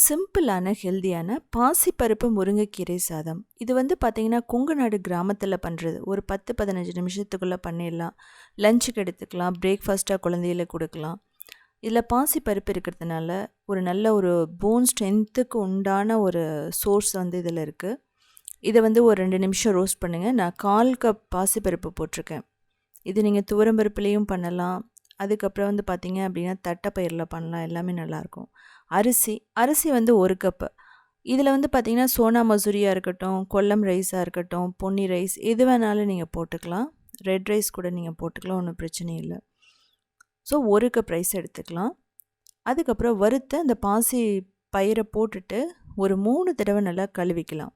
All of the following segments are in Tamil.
சிம்பிளான ஹெல்தியான பாசிப்பருப்பு முருங்கைக்கீரை சாதம். இது வந்து பார்த்திங்கன்னா கொங்குநாடு கிராமத்தில் பண்ணுறது ஒரு பத்து பதினஞ்சு நிமிஷத்துக்குள்ளே பண்ணிடலாம். லஞ்சுக்கு எடுத்துக்கலாம். பிரேக்ஃபாஸ்ட்டாக குழந்தையில கொடுக்கலாம். இதில் பாசிப்பருப்பு இருக்கிறதுனால ஒரு நல்ல ஒரு போன் ஸ்ட்ரென்த்துக்கு உண்டான ஒரு சோர்ஸ் வந்து இதில் இருக்குது இதை வந்து ஒரு ரெண்டு நிமிஷம் ரோஸ்ட் பண்ணுங்கள் நான் கால் கப் பாசிப்பருப்பு போட்டிருக்கேன். இது நீங்கள் துவரம்பருப்புலேயும் பண்ணலாம். அதுக்கப்புறம் வந்து பார்த்திங்க அப்படின்னா தட்டைப்பயிரில் பண்ணலாம். எல்லாமே நல்லாயிருக்கும் அரிசி அரிசி வந்து ஒரு கப்பு இதில் வந்து பார்த்திங்கன்னா சோனா மசூரியாக இருக்கட்டும் கொல்லம் ரைஸாக இருக்கட்டும் பொன்னி ரைஸ் எது வேணாலும் நீங்கள் போட்டுக்கலாம். ரெட் ரைஸ் கூட நீங்கள் போட்டுக்கலாம் ஒன்றும் பிரச்சனை இல்லை. ஸோ ஒரு கப் ரைஸ் எடுத்துக்கலாம். அதுக்கப்புறம் வறுத்த அந்த பாசி பயிரை போட்டுட்டு ஒரு மூணு தடவை நல்லா கழுவிக்கலாம்.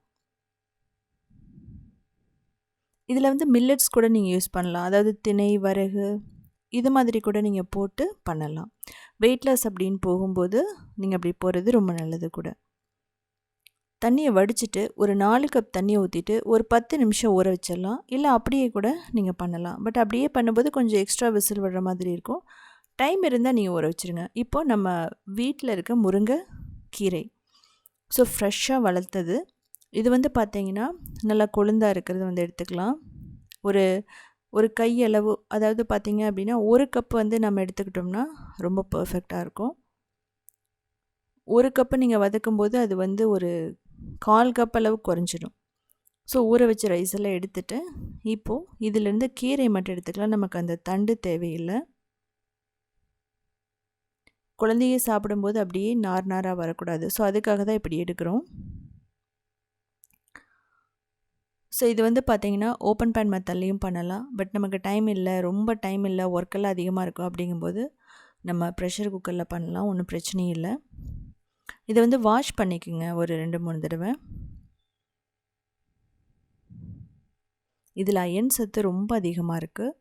இதில் வந்து மில்லட்ஸ் கூட நீங்கள் யூஸ் பண்ணலாம். அதாவது திணை வரகு இது மாதிரி கூட நீங்கள் போட்டு பண்ணலாம். வெயிட்லெஸ் அப்படின்னு போகும்போது நீங்கள் அப்படி போகிறது ரொம்ப நல்லது கூட. தண்ணியை வடிச்சிட்டு ஒரு நாலு கப் தண்ணியை ஊற்றிட்டு ஒரு பத்து நிமிஷம் ஊற வச்சிடலாம். இல்லை அப்படியே கூட நீங்கள் பண்ணலாம். பட் அப்படியே பண்ணும்போது கொஞ்சம் எக்ஸ்ட்ரா விசில் விடுற மாதிரி இருக்கும். டைம் இருந்தால் நீங்கள் ஊற வச்சுருங்க. இப்போது நம்ம வீட்டில் இருக்க முருங்கை கீரை. ஸோ ஃப்ரெஷ்ஷாக வளர்த்தது. இது வந்து பார்த்திங்கன்னா நல்லா கொழுந்தாக இருக்கிறது வந்து எடுத்துக்கலாம். ஒரு ஒரு கையளவு அதாவது பார்த்திங்க அப்படின்னா ஒரு கப் வந்து நம்ம எடுத்துக்கிட்டோம்னா ரொம்ப பர்ஃபெக்டாக இருக்கும். ஒரு கப்பு நீங்கள் வதக்கும்போது அது வந்து ஒரு கால் கப் அளவு குறைஞ்சிடும். ஸோ ஊற வச்ச ரைஸ் எல்லாம் எடுத்துட்டு இப்போது இதிலேருந்து கீரை மட்டும் எடுத்துக்கலாம். நமக்கு அந்த தண்டு தேவையில்லை. குழந்தைய சாப்பிடும்போது அப்படியே நார் நாராக வரக்கூடாது. ஸோ அதுக்காக தான் இப்படி எடுக்கிறோம். ஸோ இது வந்து பார்த்திங்கன்னா ஓப்பன் பேன் மெத்தட்லேயும் பண்ணலாம். பட் நமக்கு டைம் இல்லை ரொம்ப டைம் இல்லை ஒர்க்கெல்லாம் அதிகமாக இருக்கும் அப்படிங்கும்போது நம்ம ப்ரெஷர் குக்கரில் பண்ணலாம் ஒன்றும் பிரச்சனையும் இல்லை. இதை வந்து வாஷ் பண்ணிக்கோங்க ஒரு ரெண்டு மூணு தடவை. இதில் அயன் சத்து ரொம்ப அதிகமாக இருக்குது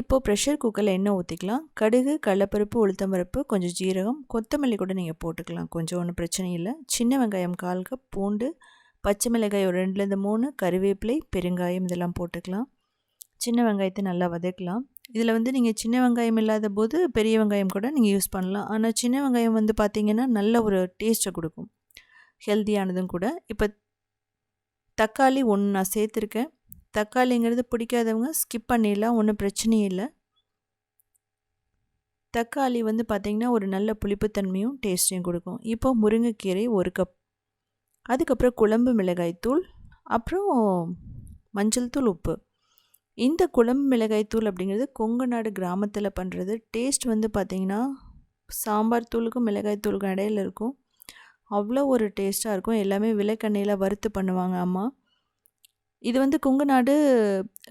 இப்போது ப்ரெஷர் குக்கரில் எண்ணெய் ஊற்றிக்கலாம் கடுகு கடலப்பருப்பு உளுத்தம்பருப்பு கொஞ்சம் ஜீரகம் கொத்தமல்லி கூட நீங்கள் போட்டுக்கலாம். கொஞ்சம் ஒன்றும் பிரச்சனை இல்லை. சின்ன வெங்காயம் கால் கப் பூண்டு பச்சை மிளகாய் ஒரு ரெண்டுலேருந்து மூணு கருவேப்பிலை பெருங்காயம் இதெல்லாம் போட்டுக்கலாம். சின்ன வெங்காயத்தை நல்லா வதக்கலாம். இதில் வந்து நீங்கள் சின்ன வெங்காயம் இல்லாத போது பெரிய வெங்காயம் கூட நீங்கள் யூஸ் பண்ணலாம். ஆனால் சின்ன வெங்காயம் வந்து பார்த்திங்கன்னா நல்ல ஒரு டேஸ்ட்டை கொடுக்கும். ஹெல்த்தியானதும் கூட. இப்போ தக்காளி ஒன்று நான் சேர்த்துருக்கேன். தக்காளிங்கிறது பிடிக்காதவங்க ஸ்கிப் பண்ணிடலாம் ஒன்றும் பிரச்சனையும் இல்லை. தக்காளி வந்து பார்த்திங்கன்னா ஒரு நல்ல புளிப்புத்தன்மையும் டேஸ்ட்டையும் கொடுக்கும். இப்போ முருங்கைக்கீரை ஒரு கப் அதுக்கப்புறம் குழம்பு மிளகாய்த்தூள் அப்புறம் மஞ்சள் தூள் உப்பு. இந்த குழம்பு மிளகாய்த்தூள் அப்படிங்கிறது கொங்கு நாடு கிராமத்தில் பண்ணுறது டேஸ்ட் வந்து பார்த்திங்கன்னா சாம்பார் தூளுக்கும் மிளகாய் தூளுக்கும் இடையில இருக்கும். அவ்வளோ ஒரு டேஸ்ட்டாக இருக்கும். எல்லாமே விலைக்கண்ணையில் வறுத்து பண்ணுவாங்க அம்மா. இது வந்து கொங்கு நாடு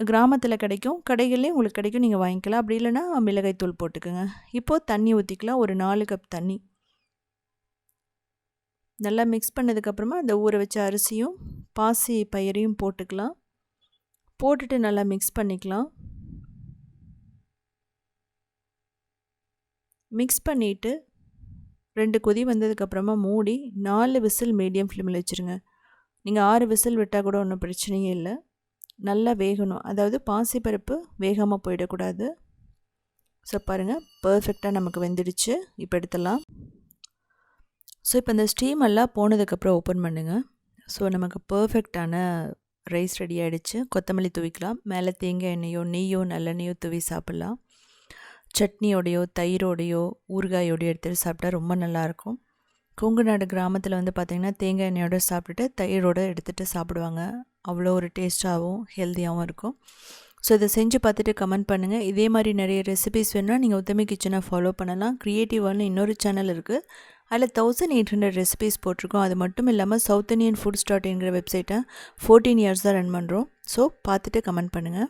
கிராமத்தில் கிடைக்கும். கடைகள்லேயும் உங்களுக்கு கிடைக்கும். நீங்கள் வாங்கிக்கலாம். அப்படி இல்லைன்னா மிளகாய்த்தூள் போட்டுக்கோங்க. இப்போது தண்ணி ஊற்றிக்கலாம் ஒரு நாலு கப் தண்ணி. நல்லா மிக்ஸ் பண்ணதுக்கப்புறமா அந்த ஊற வச்ச அரிசியும் பாசி பயிரையும் போட்டுக்கலாம். போட்டுட்டு நல்லா மிக்ஸ் பண்ணிக்கலாம். மிக்ஸ் பண்ணிவிட்டு ரெண்டு கொதி வந்ததுக்கப்புறமா மூடி நாலு விசில் மீடியம் ஃப்ளேமில் வச்சுருங்க. நீங்கள் ஆறு விசில் விட்டால் கூட ஒன்றும் பிரச்சனையே இல்லை. நல்லா வேகணும். அதாவது பாசிப்பருப்பு வேகாமல் போயிடக்கூடாது. ஸோ பாருங்கள் பர்ஃபெக்டாக நமக்கு வெந்துடுச்சு. இப்போ எடுத்துடலாம். ஸோ இப்போ இந்த ஸ்டீம் எல்லாம் போனதுக்கப்புறம் ஓப்பன் பண்ணுங்கள் ஸோ நமக்கு பர்ஃபெக்டான ரைஸ் ரெடி ஆகிடுச்சு கொத்தமல்லி தூவிக்கலாம். மேலே தேங்காய் எண்ணெயோ நெய்யோ நல்லெண்ணெயோ தூவி சாப்பிட்லாம். சட்னியோடையோ தயிரோடையோ ஊறுகாயோடையோ எடுத்துகிட்டு சாப்பிட்டா ரொம்ப நல்லாயிருக்கும். கொங்கு நாடு கிராமத்தில் வந்து பார்த்திங்கன்னா தேங்காய் எண்ணெயோடு சாப்பிட்டுட்டு தயிரோடு எடுத்துகிட்டு சாப்பிடுவாங்க. அவ்வளோ ஒரு டேஸ்ட்டாகவும் ஹெல்த்தியாகவும் இருக்கும். ஸோ இதை செஞ்சு பார்த்துட்டு கமெண்ட் பண்ணுங்கள் இதே மாதிரி நிறைய ரெசிபிஸ் வேணுன்னா நீங்கள் உத்தமி கிச்சனை ஃபாலோ பண்ணலாம். க்ரியேட்டிவான இன்னொரு சேனல் இருக்குது அதில் தௌசண்ட் எயிட் ஹண்ட்ரட் ரெசிபீஸ் போட்டிருக்கோம். அது மட்டும் இல்லாமல் சவுத் இண்டியன் ஃபுட் ஸ்டார்ட்ங்கிற வெப்சைட்டை ஃபோர்டீன் இயர்ஸ் தான் ரன் பண்ணுறோம் ஸோ பார்த்துட்டு கமெண்ட் பண்ணுங்கள்